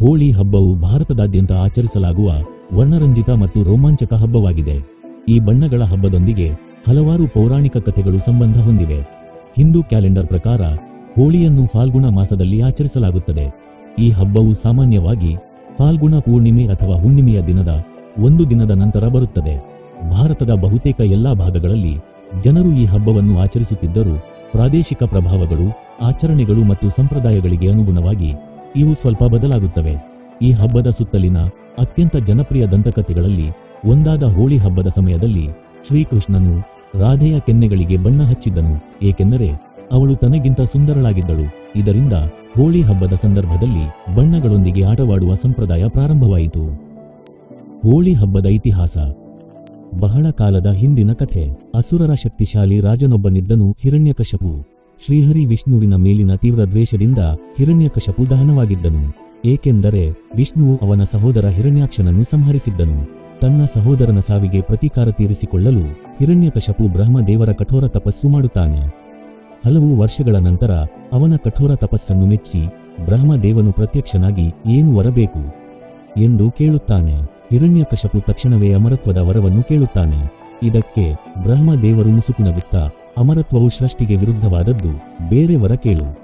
ಹೋಳಿ ಹಬ್ಬವು ಭಾರತದಾದ್ಯಂತ ಆಚರಿಸಲಾಗುವ ವರ್ಣರಂಜಿತ ಮತ್ತು ರೋಮಾಂಚಕ ಹಬ್ಬವಾಗಿದೆ. ಈ ಬಣ್ಣಗಳ ಹಬ್ಬದೊಂದಿಗೆ ಹಲವಾರು ಪೌರಾಣಿಕ ಕಥೆಗಳು ಸಂಬಂಧ ಹೊಂದಿವೆ. ಹಿಂದೂ ಕ್ಯಾಲೆಂಡರ್ ಪ್ರಕಾರ ಹೋಳಿಯನ್ನು ಫಾಲ್ಗುಣ ಮಾಸದಲ್ಲಿ ಆಚರಿಸಲಾಗುತ್ತದೆ. ಈ ಹಬ್ಬವು ಸಾಮಾನ್ಯವಾಗಿ ಫಾಲ್ಗುಣ ಪೂರ್ಣಿಮೆ ಅಥವಾ ಹುಣ್ಣಿಮೆಯ ದಿನದ ಒಂದು ದಿನದ ನಂತರ ಬರುತ್ತದೆ. ಭಾರತದ ಬಹುತೇಕ ಎಲ್ಲಾ ಭಾಗಗಳಲ್ಲಿ ಜನರು ಈ ಹಬ್ಬವನ್ನು ಆಚರಿಸುತ್ತಿದ್ದರೂ ಪ್ರಾದೇಶಿಕ ಪ್ರಭಾವಗಳು, ಆಚರಣೆಗಳು ಮತ್ತು ಸಂಪ್ರದಾಯಗಳಿಗೆ ಅನುಗುಣವಾಗಿ ಇವು ಸ್ವಲ್ಪ ಬದಲಾಗುತ್ತವೆ. ಈ ಹಬ್ಬದ ಸುತ್ತಲಿನ ಅತ್ಯಂತ ಜನಪ್ರಿಯ ದಂತಕಥೆಗಳಲ್ಲಿ ಒಂದಾದ ಹೋಳಿ ಹಬ್ಬದ ಸಮಯದಲ್ಲಿ ಶ್ರೀಕೃಷ್ಣನು ರಾಧೆಯ ಕೆನ್ನೆಗಳಿಗೆ ಬಣ್ಣ ಹಚ್ಚಿದ್ದನು. ಏಕೆಂದರೆ ಅವಳು ತನಗಿಂತ ಸುಂದರಳಾಗಿದ್ದಳು. ಇದರಿಂದ ಹೋಳಿ ಹಬ್ಬದ ಸಂದರ್ಭದಲ್ಲಿ ಬಣ್ಣಗಳೊಂದಿಗೆ ಆಟವಾಡುವ ಸಂಪ್ರದಾಯ ಪ್ರಾರಂಭವಾಯಿತು. ಹೋಳಿ ಹಬ್ಬದ ಇತಿಹಾಸ. ಬಹಳ ಕಾಲದ ಹಿಂದಿನ ಕಥೆ. ಅಸುರರ ಶಕ್ತಿಶಾಲಿ ರಾಜನೊಬ್ಬನಿದ್ದನು ಹಿರಣ್ಯಕಶಪು ಶ್ರೀಹರಿ ವಿಷ್ಣುವಿನ ಮೇಲಿನ ತೀವ್ರ ದ್ವೇಷದಿಂದ ಹಿರಣ್ಯಕಶಪು ದಹನವಾಗಿದ್ದನು. ಏಕೆಂದರೆ ವಿಷ್ಣುವು ಅವನ ಸಹೋದರ ಹಿರಣ್ಯಾಕ್ಷನನ್ನು ಸಂಹರಿಸಿದ್ದನು. ತನ್ನ ಸಹೋದರನ ಸಾವಿಗೆ ಪ್ರತೀಕಾರ ತೀರಿಸಿಕೊಳ್ಳಲು ಹಿರಣ್ಯಕಶಪು ಬ್ರಹ್ಮದೇವರ ಕಠೋರ ತಪಸ್ಸು ಮಾಡುತ್ತಾನೆ. ಹಲವು ವರ್ಷಗಳ ನಂತರ ಅವನ ಕಠೋರ ತಪಸ್ಸನ್ನು ಮೆಚ್ಚಿ ಬ್ರಹ್ಮದೇವನು ಪ್ರತ್ಯಕ್ಷನಾಗಿ ಏನು ವರಬೇಕು? ಎಂದು ಕೇಳುತ್ತಾನೆ. ಹಿರಣ್ಯಕಶಪು ತಕ್ಷಣವೇ ಅಮರತ್ವದ ವರವನ್ನು ಕೇಳುತ್ತಾನೆ. ಇದಕ್ಕೆ ಬ್ರಹ್ಮದೇವರು ಮುಸುಕುನಗುತ್ತಾ ಅಮರತ್ವವು ಸೃಷ್ಟಿಗೆ ವಿರುದ್ಧವಾದದ್ದು, ಬೇರೆ ವರ ಕೇಳು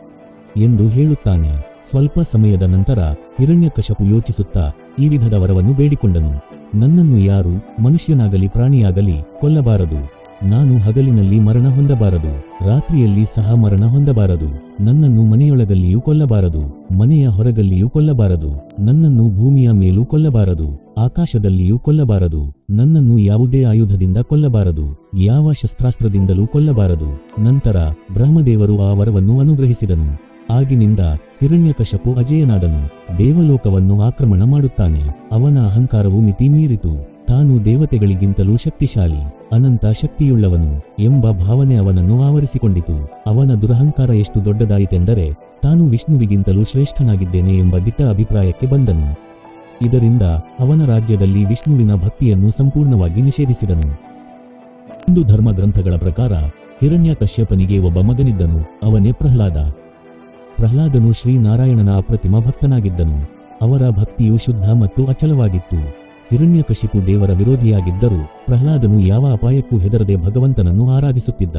ಎಂದು ಹೇಳುತ್ತಾನೆ. ಸ್ವಲ್ಪ ಸಮಯದ ನಂತರ ಹಿರಣ್ಯಕಶಪು ಯೋಚಿಸುತ್ತಾ ಈ ವಿಧದ ವರವನ್ನು ಬೇಡಿಕೊಂಡನು. ನನ್ನನ್ನು ಯಾರು ಮನುಷ್ಯನಾಗಲಿ ಪ್ರಾಣಿಯಾಗಲಿ ಕೊಲ್ಲಬಾರದು. ನಾನು ಹಗಲಿನಲ್ಲಿ ಮರಣ ಹೊಂದಬಾರದು. ರಾತ್ರಿಯಲ್ಲಿ ಸಹ ಮರಣ ಹೊಂದಬಾರದು. ನನ್ನನ್ನು ಮನೆಯೊಳಗಲ್ಲಿಯೂ ಕೊಲ್ಲಬಾರದು. ಮನೆಯ ಹೊರಗಲ್ಲಿಯೂ ಕೊಲ್ಲಬಾರದು. ನನ್ನನ್ನು ಭೂಮಿಯ ಮೇಲೂ ಕೊಲ್ಲಬಾರದು. ಆಕಾಶದಲ್ಲಿಯೂ ಕೊಲ್ಲಬಾರದು. ನನ್ನನ್ನು ಯಾವುದೇ ಆಯುಧದಿಂದ ಕೊಲ್ಲಬಾರದು. ಯಾವ ಶಸ್ತ್ರಾಸ್ತ್ರದಿಂದಲೂ ಕೊಲ್ಲಬಾರದು. ನಂತರ ಬ್ರಹ್ಮದೇವರು ಆ ವರವನ್ನು ಅನುಗ್ರಹಿಸಿದನು. ಆಗಿನಿಂದ ಹಿರಣ್ಯಕಶಪು ಅಜೇಯನಾದನು. ದೇವಲೋಕವನ್ನು ಆಕ್ರಮಣ ಮಾಡುತ್ತಾನೆ. ಅವನ ಅಹಂಕಾರವು ಮಿತಿ ಮೀರಿತು ತಾನು ದೇವತೆಗಳಿಗಿಂತಲೂ ಶಕ್ತಿಶಾಲಿ, ಅನಂತ ಶಕ್ತಿಯುಳ್ಳವನು ಎಂಬ ಭಾವನೆ ಅವನನ್ನು ಆವರಿಸಿಕೊಂಡಿತು. ಅವನ ದುರಹಂಕಾರ ಎಷ್ಟು ದೊಡ್ಡದಾಯಿತೆಂದರೆ, ತಾನು ವಿಷ್ಣುವಿಗಿಂತಲೂ ಶ್ರೇಷ್ಠನಾಗಿದ್ದೇನೆ ಎಂಬ ದಿಟ್ಟ ಅಭಿಪ್ರಾಯಕ್ಕೆ ಬಂದನು. ಇದರಿಂದ ಅವನ ರಾಜ್ಯದಲ್ಲಿ ವಿಷ್ಣುವಿನ ಭಕ್ತಿಯನ್ನು ಸಂಪೂರ್ಣವಾಗಿ ನಿಷೇಧಿಸಿದನು. ಹಿಂದೂ ಧರ್ಮ ಗ್ರಂಥಗಳ ಪ್ರಕಾರ ಹಿರಣ್ಯಕಶ್ಯಪನಿಗೆ ಒಬ್ಬ ಮಗನಿದ್ದನು, ಅವನೇ ಪ್ರಹ್ಲಾದ. ಪ್ರಹ್ಲಾದನು ಶ್ರೀನಾರಾಯಣನ ಅಪ್ರತಿಮ ಭಕ್ತನಾಗಿದ್ದನು. ಅವರ ಭಕ್ತಿಯು ಶುದ್ಧ ಮತ್ತು ಅಚಲವಾಗಿತ್ತು. ಹಿರಣ್ಯಕಶಿಪು ದೇವರ ವಿರೋಧಿಯಾಗಿದ್ದರೂ ಪ್ರಹ್ಲಾದನು ಯಾವ ಅಪಾಯಕ್ಕೂ ಹೆದರದೆ ಭಗವಂತನನ್ನು ಆರಾಧಿಸುತ್ತಿದ್ದ.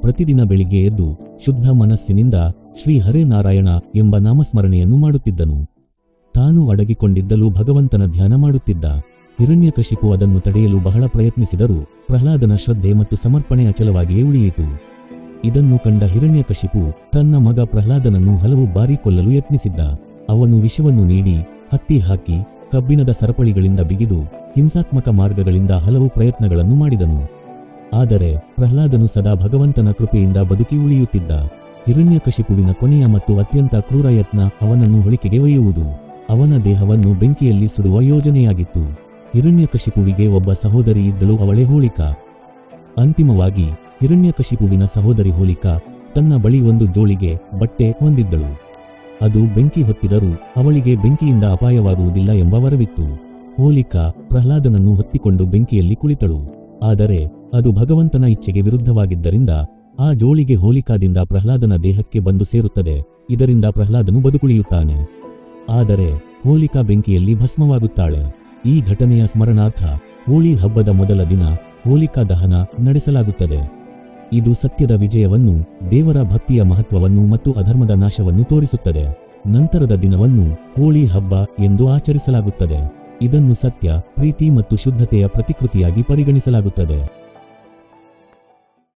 ಪ್ರತಿದಿನ ಬೆಳಿಗ್ಗೆ ಎದ್ದು ಶುದ್ಧ ಮನಸ್ಸಿನಿಂದ ಶ್ರೀ ಹರೇ ನಾರಾಯಣ ಎಂಬ ನಾಮಸ್ಮರಣೆಯನ್ನು ಮಾಡುತ್ತಿದ್ದನು. ತಾನು ಅಡಗಿಕೊಂಡಿದ್ದಲೂ ಭಗವಂತನ ಧ್ಯಾನ ಮಾಡುತ್ತಿದ್ದ. ಹಿರಣ್ಯಕಶಿಪು ಅದನ್ನು ತಡೆಯಲು ಬಹಳ ಪ್ರಯತ್ನಿಸಿದರೂ ಪ್ರಹ್ಲಾದನ ಶ್ರದ್ಧೆ ಮತ್ತು ಸಮರ್ಪಣೆ ಅಚಲವಾಗಿಯೇ ಉಳಿಯಿತು. ಇದನ್ನು ಕಂಡ ಹಿರಣ್ಯಕಶಿಪು ತನ್ನ ಮಗ ಪ್ರಹ್ಲಾದನನ್ನು ಹಲವು ಬಾರಿ ಕೊಲ್ಲಲು ಯತ್ನಿಸಿದ್ದ. ಅವನು ವಿಷವನ್ನು ನೀಡಿ, ಹತ್ತಿ ಹಾಕಿ, ಕಬ್ಬಿಣದ ಸರಪಳಿಗಳಿಂದ ಬಿಗಿದು, ಹಿಂಸಾತ್ಮಕ ಮಾರ್ಗಗಳಿಂದ ಹಲವು ಪ್ರಯತ್ನಗಳನ್ನು ಮಾಡಿದನು. ಆದರೆ ಪ್ರಹ್ಲಾದನು ಸದಾ ಭಗವಂತನ ಕೃಪೆಯಿಂದ ಬದುಕಿ ಉಳಿಯುತ್ತಿದ್ದ. ಹಿರಣ್ಯಕಶಿಪುವಿನ ಕೊನೆಯ ಮತ್ತು ಅತ್ಯಂತ ಕ್ರೂರ ಯತ್ನ ಅವನನ್ನು ಹೊಳಿಕೆಗೆ ಒಯ್ಯುವುದು. ಅವನ ದೇಹವನ್ನು ಬೆಂಕಿಯಲ್ಲಿ ಸುಡುವ ಯೋಜನೆಯಾಗಿತ್ತು. ಹಿರಣ್ಯಕಶಿಪುವಿಗೆ ಒಬ್ಬ ಸಹೋದರಿ ಇದ್ದಳು ಅವಳೇ ಹೋಳಿಕಾ. ಅಂತಿಮವಾಗಿ, ಹಿರಣ್ಯಕಶಿಪುವಿನ ಸಹೋದರಿ ಹೋಲಿಕಾ ತನ್ನ ಬಳಿ ಒಂದು ಜೋಳಿಗೆ ಬಟ್ಟೆ ಹೊಂದಿದ್ದಳು. ಅದು ಬೆಂಕಿ ಹೊತ್ತಿದರೂ ಅವಳಿಗೆ ಬೆಂಕಿಯಿಂದ ಅಪಾಯವಾಗುವುದಿಲ್ಲ ಎಂಬ ವರವಿತ್ತು. ಹೋಲಿಕಾ ಪ್ರಹ್ಲಾದನನ್ನು ಹೊತ್ತಿಕೊಂಡು ಬೆಂಕಿಯಲ್ಲಿ ಕುಳಿತಳು. ಆದರೆ, ಅದು ಭಗವಂತನ ಇಚ್ಛೆಗೆ ವಿರುದ್ಧವಾಗಿದ್ದರಿಂದ ಆ ಜೋಳಿಗೆ ಹೋಲಿಕಾದಿಂದ ಪ್ರಹ್ಲಾದನ ದೇಹಕ್ಕೆ ಬಂದು ಸೇರುತ್ತದೆ. ಇದರಿಂದ ಪ್ರಹ್ಲಾದನು ಬದುಕುಳಿಯುತ್ತಾನೆ. ಆದರೆ ಹೋಲಿಕಾ ಬೆಂಕಿಯಲ್ಲಿ ಭಸ್ಮವಾಗುತ್ತಾಳೆ. ಈ ಘಟನೆಯ ಸ್ಮರಣಾರ್ಥ ಹೋಳಿ ಹಬ್ಬದ ಮೊದಲ ದಿನ ಹೋಲಿಕಾ ದಹನ ನಡೆಸಲಾಗುತ್ತದೆ. ಇದು ಸತ್ಯದ ವಿಜಯವನ್ನು, ದೇವರ ಭಕ್ತಿಯ ಮಹತ್ವವನ್ನು ಮತ್ತು ಅಧರ್ಮದ ನಾಶವನ್ನು ತೋರಿಸುತ್ತದೆ. ನಂತರದ ದಿನವನ್ನು ಹೋಳಿ ಹಬ್ಬ ಎಂದು ಆಚರಿಸಲಾಗುತ್ತದೆ. ಇದನ್ನು ಸತ್ಯ, ಪ್ರೀತಿ ಮತ್ತು ಶುದ್ಧತೆಯ ಪ್ರತಿಕೃತಿಯಾಗಿ ಪರಿಗಣಿಸಲಾಗುತ್ತದೆ.